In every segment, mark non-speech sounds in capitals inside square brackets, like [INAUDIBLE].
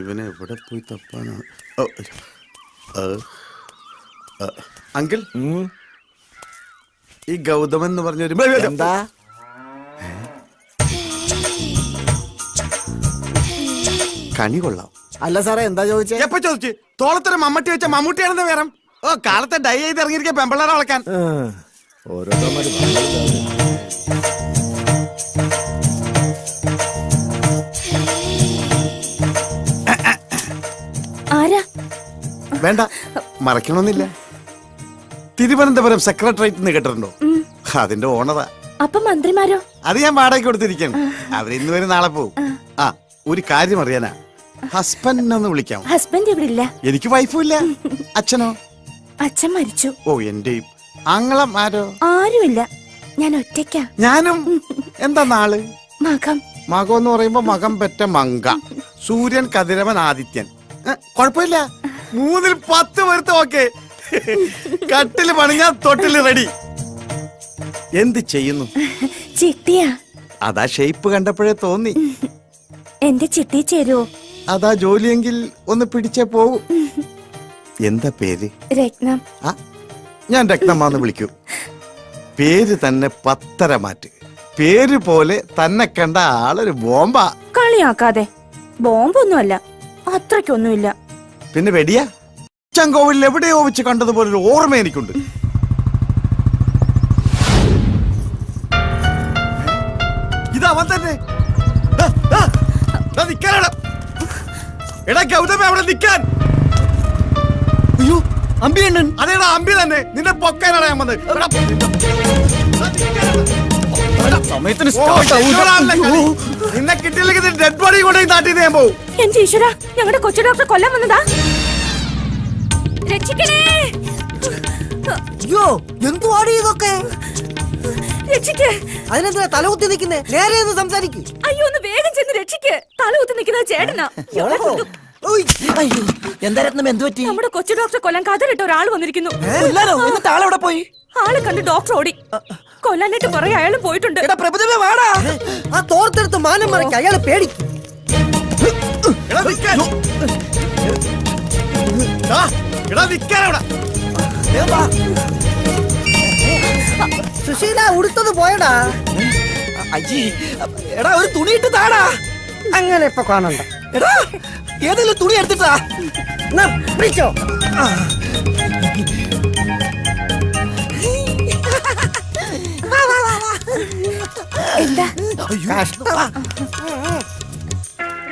ഇവനെ എവിടെ പോയി തപ്പാനാണ് അങ്കിൾ? ഈ ഗൗതമൻ എന്ന് പറഞ്ഞൊരു എന്താ? കണി കൊള്ളാം. അല്ല സാറേ എന്താ ചോദിച്ചേ? എപ്പോ ചോദിച്ചു? തോളത്തൊരു മമ്മട്ടി വെച്ച മമ്മൂട്ടിയാണെന്ന് വേറെ. ഓ കാലത്തെ ഡൈ ചെയ്ത് ഇറങ്ങിയിരിക്കുക പെമ്പിള്ളേരെ വളക്കാൻ. ഓരോരുത്തന്മാര് വേണ്ട മറക്കണമെന്നില്ല തിരുവനന്തപുരം സെക്രട്ടേറിയറ്റ് കേട്ടിട്ടുണ്ടോ? അതിന്റെ ഓണറാ. അപ്പൊ മന്ത്രിമാരോ? അത് ഞാൻ വാടക കൊടുത്തിരിക്കണം അവർ ഇന്ന് വരെ നാളെ പോകും ആ. ഒരു കാര്യം അറിയാനാ. ഹസ്ബൻഡ് എന്ന് വിളിക്കാം. ഹസ്ബൻഡ് ഇവിടെ ഇല്ല എനിക്ക് വൈഫും ഇല്ല. അച്ഛനോ? അച്ഛൻ മരിച്ചു. ഓ എന്റെയും. ആങ്ങളം ആരോ? ആരുമില്ല. ഞാൻ ഒറ്റയ്ക്കാ. ഞാനും? എന്താ നാൾ? മകം. മകം എന്ന് പറയുമ്പോ മകം പെറ്റ മങ്ക. സൂര്യൻ കതിരവൻ ആദിത്യൻ. കുഴപ്പമില്ല. മൂന്നിൽ പത്ത് പേർത്ത് ഓക്കെ. കട്ടിൽ പണിഞ്ഞാ തൊട്ടിൽ റെഡി എന്ത് ചെയ്യുന്നു? ചിട്ടിയാ. അതാ ഷേപ്പ് കണ്ടപ്പോഴേ തോന്നി. എന്റെ ചിട്ടി ചേരുവോ? അതാ ജോലിയെങ്കിൽ ഒന്ന് പിടിച്ചേ പോകൂ എന്താ പേര്? രത്നം. ആ ഞാൻ രക്തമാന്ന് വിളിക്കൂ. പേര് തന്നെ പത്തര മാറ്റ്. പേര് പോലെ തന്നെ കണ്ട ആളൊരു ബോംബാ. കളിയാക്കാതെ. ബോംബൊന്നുമല്ല. അത്രയ്ക്കൊന്നുമില്ല. പിന്നെ വെടിയാ? ചങ്കോവിൽ എവിടെയോ വെച്ച് കണ്ടതുപോലെ ഒരു ഓർമ്മ എനിക്കുണ്ട്. ഇത് അവൻ തന്നെ. നിക്കാനാണ്. എടാ ഗൗതമ അവിടെ നിക്കാൻ. അയ്യോ അമ്പിയണ്ണൻ. അതേടാ അമ്പി തന്നെ. നിന്നെ പൊക്കാനാണ് ഞാൻ വന്നത്. സമയത്തിന്. നിന്നെ കിട്ടിയില്ലെങ്കിൽ ഡെഡ് ബോഡി കൊണ്ടുപോയി നാട്ടിൽ ഞാൻ പോവും. എന്റെ ഈശ്വര ഞങ്ങളുടെ കൊച്ചു ഡോക്ടർ കൊല്ലം വന്നതാ. രക്ഷിക്കണേ. അയ്യോ എന്തുവാടി ഇതൊക്കെ? രക്ഷിക്ക്. അതിനെന്തിനാ തലകുത്തി നിൽക്കുന്നേ? നേരെ ഒന്ന് സംസാരിക്കും. അയ്യോ ഒന്ന് വേഗം ചെന്ന് രക്ഷിക്ക്. തലകുത്തി നിൽക്കുന്നത് ചേട്ടനാ. എന്താ രത്നം? എന്ത് പറ്റി? നമ്മുടെ കൊച്ചു ഡോക്ടറെ കൊല്ലം കഥലിട്ട ഒരാൾ വന്നിരിക്കുന്നു. കൊല്ലാനോ എന്നിട്ട് ആളെവിടെ പോയി? ആളെ കണ്ട് ഡോക്ടർ ഓടി. കൊല്ലാനായിട്ട് കുറെ അയാളും പോയിട്ടുണ്ട്. എടാ പ്രഭുദേവേ വാടാ. ആ തോർത്തെടുത്ത് മാനം മറയ്ക്ക് അയാളെ പേടി. എടാ നിക്കാൻ. എടാ സുശീല ഉടുത്തത് പോയടാ. അജി എടാ ഒരു തുണി ഇട്ട് താടാ. അങ്ങനെ ഇപ്പൊ കാണണ്ട. എടാ ഏതെങ്കിലും തുണി എടുത്തിട്ടാ. എന്നാ, പിടിച്ചോ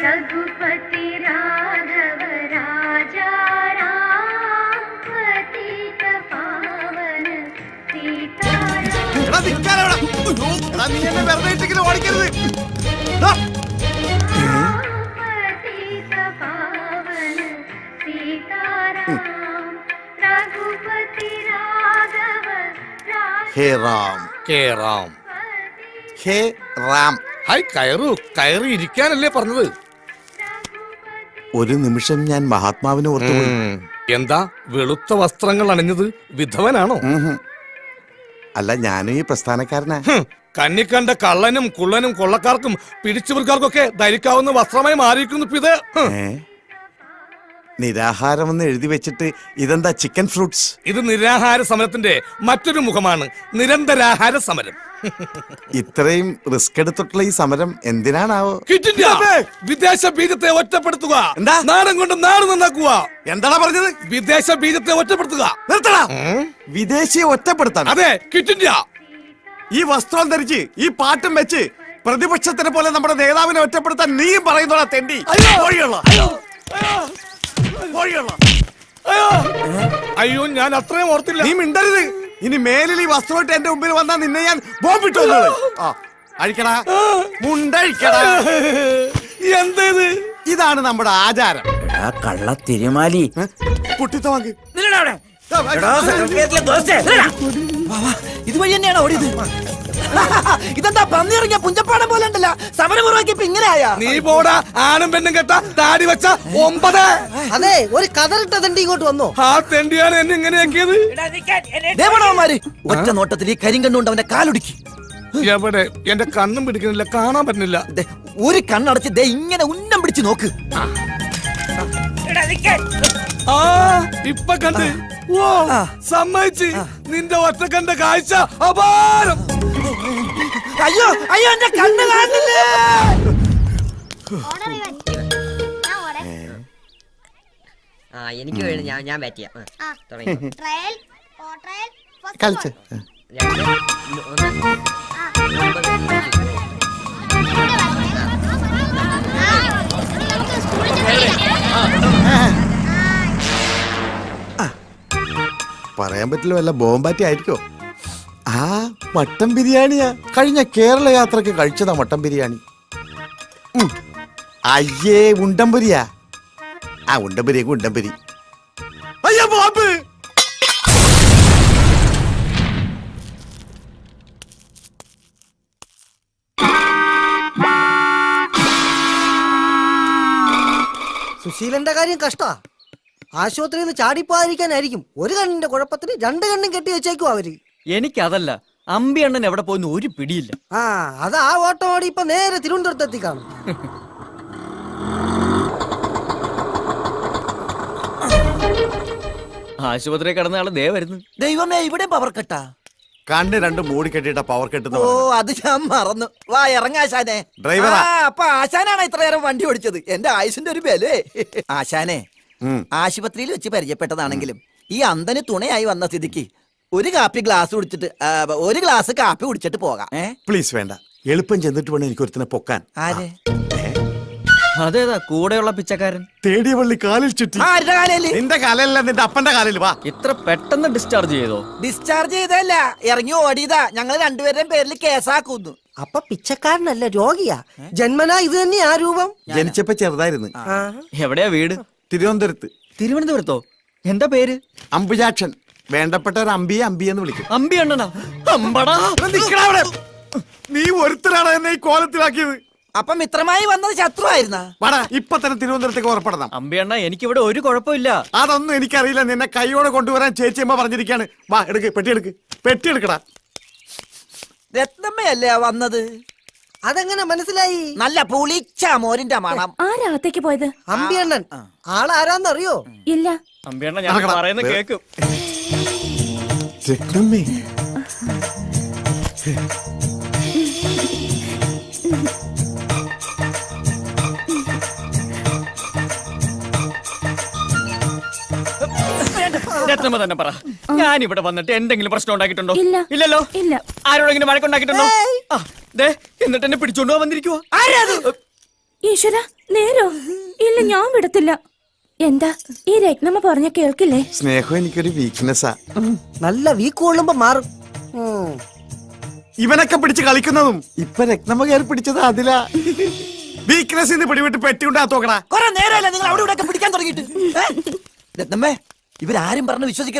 രഘുപതി രാഘവ രാജാ നീ എന്നെ വെറുതെ ഹേ റാം. കേ റാം. ഹേ റാം. ഹായ് കയറു. കയറി ഇരിക്കാനല്ലേ പറഞ്ഞത്. ഒരു നിമിഷം ഞാൻ മഹാത്മാവിനെ ഓർത്തു. എന്താ? വെളുത്ത വസ്ത്രങ്ങൾ അണിഞ്ഞത് വിധവനാണോ? അല്ല ഞാനും ഈ പ്രസ്ഥാനക്കാരനാ. കണ്ണിക്കണ്ട കള്ളനും കുള്ളനും കൊള്ളക്കാർക്കും പിടിച്ചുപറിക്കാർക്കൊക്കെ ധരിക്കാവുന്ന വസ്ത്രമായി മാറിയിരിക്കുന്നു ഇത്. ഹും. എന്ന് എഴുതി വെച്ചിട്ട് ഇതെന്താ ചിക്കൻ ഫ്രൂട്ട്സ് ഇത് നിരാഹാര സമരത്തിന്റെ മറ്റൊരു മുഖമാണ് നിരന്തരാഹാര സമരം. ഇത്രയും റിസ്ക് എടുത്തിട്ടുള്ള ഈ സമരം എന്തിനാണാവോ? വിദേശ ബീജത്തെ ഒറ്റപ്പെടുത്തുക. എന്താ? നാടൻ കൊണ്ട് നാട് നന്നാക്കുക. എന്താണ് പറഞ്ഞത്? വിദേശ ബീജത്തെ ഒറ്റപ്പെടുത്തുക നിർത്തണ വിദേശിയെ ഒറ്റപ്പെടുത്താൻ അതെ ക്വിറ്റ് ഇന്ത്യ ഈ വസ്ത്രം ധരിച്ച് ഈ പാട്ടും വെച്ച് പ്രതിപക്ഷത്തിനെ പോലെ നമ്മുടെ നേതാവിനെ ഒറ്റപ്പെടുത്താൻ നീയും പറയുന്നോടാ തെണ്ടി. അയ്യോ! അയ്യോ ഞാൻ അത്രയും ഓർത്തില്ല. നീ മിണ്ടരുത്. ഇനി മേലിൽ ഈ വസ്ത്രമായിട്ട് എന്റെ മുമ്പിൽ വന്നാൽ നിന്നെ ഞാൻ ബോംബിട്ടു ആ അഴിക്കടാ. മുണ്ടഴിക്കടാ. എന്തേത്? ഇതാണ് നമ്മുടെ ആചാരം. എടാ കള്ള തിരുമാലി പൊട്ടിത്ത വാങ്ങി. വാങ്ങ് ഇതുവഴി തന്നെയാണ് ഓടിയത്? [LAUGHS] ഇതെന്താ പന്നി ഇറങ്ങിയ പുഞ്ചപ്പാടം പോലെ ഉണ്ടല്ല? സമരം ഇപ്പൊ ഇങ്ങനെ ആയാ നീ പോടാ ആണും പെണ്ണും കെട്ട താടി വെച്ച ഒമ്പത്. അതെ ഒരു കതറിട്ട തണ്ടി ഇങ്ങോട്ട് വന്നോ? ആ തെണ്ടിയാണ് എന്നെ ഇങ്ങനെയാക്കിയത് ദേവണവന്മാര് ഒറ്റ നോട്ടത്തിൽ ഈ കരിങ്കണ്ണുകൊണ്ട് അവന്റെ കാലൊടുക്കി. എവിടെ? എന്റെ കണ്ണും പിടിക്കുന്നില്ല കാണാൻ പറ്റുന്നില്ല. ഒരു കണ്ണടച്ച് ദേ ഇങ്ങനെ ഉന്നം പിടിച്ച് നോക്ക്. ആ. ഇപ്പൊ കണ്ട്. ഓ സമ്മതിച്ച്. നിന്റെ ഒറ്റക്കണ്ട കാഴ്ച അപാരം. അയ്യോ അയ്യോ എന്റെ കണ്ണ് ഓർഡർ ഇവൻ. ഞാൻ ഓർഡർ ആ എനിക്ക് വേണ്ടി ഞാൻ ഞാൻ ബാറ്റ് ചെയ്യാം. ആ, ആ. തുടങ്ങി. ട്രയൽ ഓ ട്രയൽ ഫസ്റ്റ് കളിച്ച് രണ്ട് ചെന്നില്ലേ പറയാൻ പറ്റില്ല വല്ല ബോംബാറ്റി ആയിരിക്കോ ആ മട്ടൻ ബിരിയാണിയാ. കഴിഞ്ഞ കേരള യാത്രയ്ക്ക് കഴിച്ചതാ മട്ടൻ ബിരിയാണി. അയ്യേ ഉണ്ടംപുരിയാ ആ ഉണ്ടംപുരിയൊക്കെ ഉണ്ടമ്പുരി അയ്യോ സുശീലന്റെ കാര്യം കഷ്ടാ. ആശുപത്രിയിൽ നിന്ന് ചാടിപ്പോകാതിരിക്കാനായിരിക്കും ഒരു കണ്ണിന്റെ കുഴപ്പത്തിന് രണ്ട് കണ്ണും കെട്ടി വെച്ചേക്കും അവർ. എനിക്കതല്ല അമ്പി അണ്ണൻ എവിടെ പോയെന്ന് ഒരു പിടിയില്ല. ആ അത് ആ ഓട്ടം ഓടി ഇപ്പൊ നേരെ തിരുവനന്തപുരത്ത് എത്തി കാണും. ആശുപത്രി കിടന്ന ആൾ ദേ വരുന്നു. ദൈവമേ ഇവിടെ പവർ കെട്ടാ കണ്ണ് രണ്ട് മൂടി കെട്ടിട്ട പവർ കെട്ടുന്ന ഓ അത് ഞാൻ മറന്നു. വാ ഇറങ്ങാശാനെ ഡ്രൈവറാ. അപ്പൊ ആശാനാണ് ഇത്ര നേരം വണ്ടി ഓടിച്ചത്. എന്റെ ആയുസിന്റെ ഒരു ബലേ. ആശാനെ ഉം. ആശുപത്രിയിൽ വെച്ച് പരിചയപ്പെട്ടതാണെങ്കിലും ഈ അന്തന് തുണയായി വന്ന സ്ഥിതിക്ക് ഒരു കാപ്പി ഗ്ലാസ് കുടിച്ചിട്ട് ആ, ഒരു ഗ്ലാസ് കാപ്പി കുടിച്ചിട്ട് പോകാം. ഏ? പ്ലീസ് വേണ്ട. എളുപ്പം ചെന്നിട്ട് വേണം എനിക്ക് ഒരുത്തിനെ പൊക്കാൻ. ആര്? അതേതാ? കൂടെയുള്ള പിച്ചക്കാരൻ. തേടിയ വള്ളി കാലിൽ ചുറ്റി. ആരുടെ കാലയിൽ നിന്റെ കാലല്ല നിന്റെ അപ്പന്റെ കാലിൽ വാ. ഇത്ര പെട്ടെന്ന് ഡിസ്ചാർജ് ചെയ്തോ? ഡിസ്ചാർജ് ചെയ്തല്ല ഇറങ്ങി ഓടിയതാ. ഞങ്ങൾ രണ്ടുപേരുടെയും പേരിൽ കേസാക്കുന്നു. അപ്പൊ പിച്ചക്കാരനല്ല രോഗിയാ. ജന്മനാ ഇത് തന്നെ ആ രൂപം? ജനിച്ചപ്പോ ചെറുതായിരുന്നു. എവിടെയാ വീട്? തിരുവനന്തപുരത്ത്. തിരുവനന്തപുരത്തോ? എന്താ പേര്? അമ്പുജാക്ഷൻ. വേണ്ടപ്പെട്ട ഒരു അമ്പിയെ അമ്പി എന്ന് വിളിക്കും. അമ്പി അണ്ണനാ. അമ്പടാ. നിക്കടാ അവിടെ. നീ ഒരുത്തരാണ് എന്നെ ഈ കോലത്തിലാക്കിയത്. അപ്പം മിത്രമായി വന്നത് ശത്രു ആയിരുന്ന? വാടാ ഇപ്പൊ തന്നെ തിരുവനന്തപുരത്തേക്ക് ഉറപ്പെടണം അമ്പി എനിക്ക് ഇവിടെ ഒരു കുഴപ്പമില്ല. അതൊന്നും എനിക്കറിയില്ല. നിന്നെ കൈയോടെ കൊണ്ടുവരാൻ ചേച്ചിയമ്മ പറഞ്ഞിരിക്കാണ്. വാ എടുക്ക് പെട്ടി എടുക്ക് പെട്ടി എടുക്കടാ രത്നമ്മയല്ലേ ആ വന്നത്? അതെങ്ങനെ മനസ്സിലായി? നല്ല പുളിച്ച മോരിന്റെ മണം. ആരാകത്തേക്ക് പോയത്? അമ്പിയണ്ണൻ ആളാരാന്നറിയോ? ഇല്ല. അമ്പി അണ്ണ ഞാൻ പറയുന്നത് പറയുന്ന കേക്കും. [LAUGHS] രത്നമ്മേ രത്നമ്മ തന്നെ പറ. ഞാൻ ഇവിടെ വന്നിട്ട് എന്തെങ്കിലും പ്രശ്നം ഉണ്ടാക്കിയിട്ടുണ്ടോ? ഇല്ല. ഇല്ലല്ലോ? ഇല്ല. ആരോടെങ്കിലും വഴക്കുണ്ടാക്കിയിട്ടുണ്ടോ ആ, ദേ എന്നിട്ട് എന്നെ പിടിച്ചോണ്ട് വന്നിരിക്കുവോ. ഈശ്വര നേരോ? ഇല്ല ഞാൻ വിടത്തില്ല. എന്താ? ഈ രത്നമ്മ പറഞ്ഞ കേൾക്കില്ലേ? സ്നേഹം എനിക്കൊരു വീക്ക്നെസ്സാ നല്ല വീക്ക് കൊള്ളുമ്പോ മാറും. ഇവനൊക്കെ പിടിച്ച് കളിക്കുന്നതും ഇപ്പൊ രത്നമ്മ കയറി പിടിച്ചത് അതിലാ. വീക്ക്നെസ് ഇന്ന് പിടിവിട്ട് പെട്ടി ഉണ്ടാ തോക്കടാ. കൊറേ നേരമല്ല നിങ്ങൾ അവിടെ ഇവിടെ പിടിക്കാൻ തുടങ്ങിയിട്ട്? രത്നമ്മേ ഇവരാരും പറഞ്ഞ് വിശ്വസിക്കരുത്.